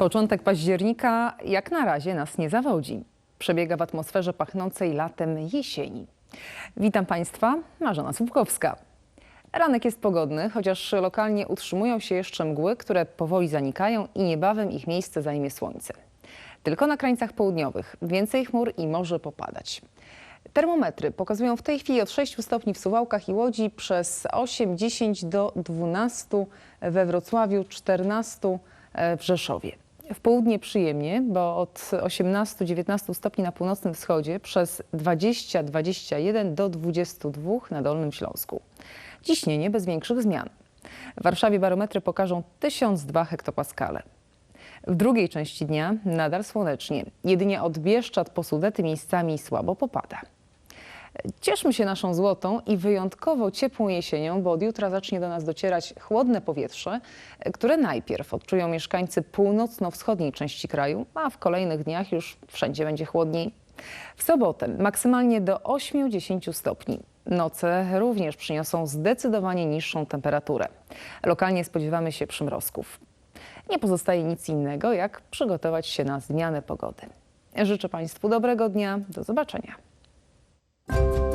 Początek października jak na razie nas nie zawodzi. Przebiega w atmosferze pachnącej latem jesieni. Witam Państwa, Marzena Słupkowska. Ranek jest pogodny, chociaż lokalnie utrzymują się jeszcze mgły, które powoli zanikają i niebawem ich miejsce zajmie słońce. Tylko na krańcach południowych więcej chmur i może popadać. Termometry pokazują w tej chwili od 6 stopni w Suwałkach i Łodzi przez 8, 10 do 12 we Wrocławiu, 14 w Rzeszowie. W południe przyjemnie, bo od 18-19 stopni na północnym wschodzie przez 20-21 do 22 na Dolnym Śląsku. Ciśnienie bez większych zmian. W Warszawie barometry pokażą 1002 hektopaskale. W drugiej części dnia nadal słonecznie. Jedynie od Bieszczad po Sudety miejscami słabo popada. Cieszmy się naszą złotą i wyjątkowo ciepłą jesienią, bo od jutra zacznie do nas docierać chłodne powietrze, które najpierw odczują mieszkańcy północno-wschodniej części kraju, a w kolejnych dniach już wszędzie będzie chłodniej. W sobotę maksymalnie do 8-10 stopni. Noce również przyniosą zdecydowanie niższą temperaturę. Lokalnie spodziewamy się przymrozków. Nie pozostaje nic innego, jak przygotować się na zmianę pogody. Życzę Państwu dobrego dnia. Do zobaczenia. Thank you.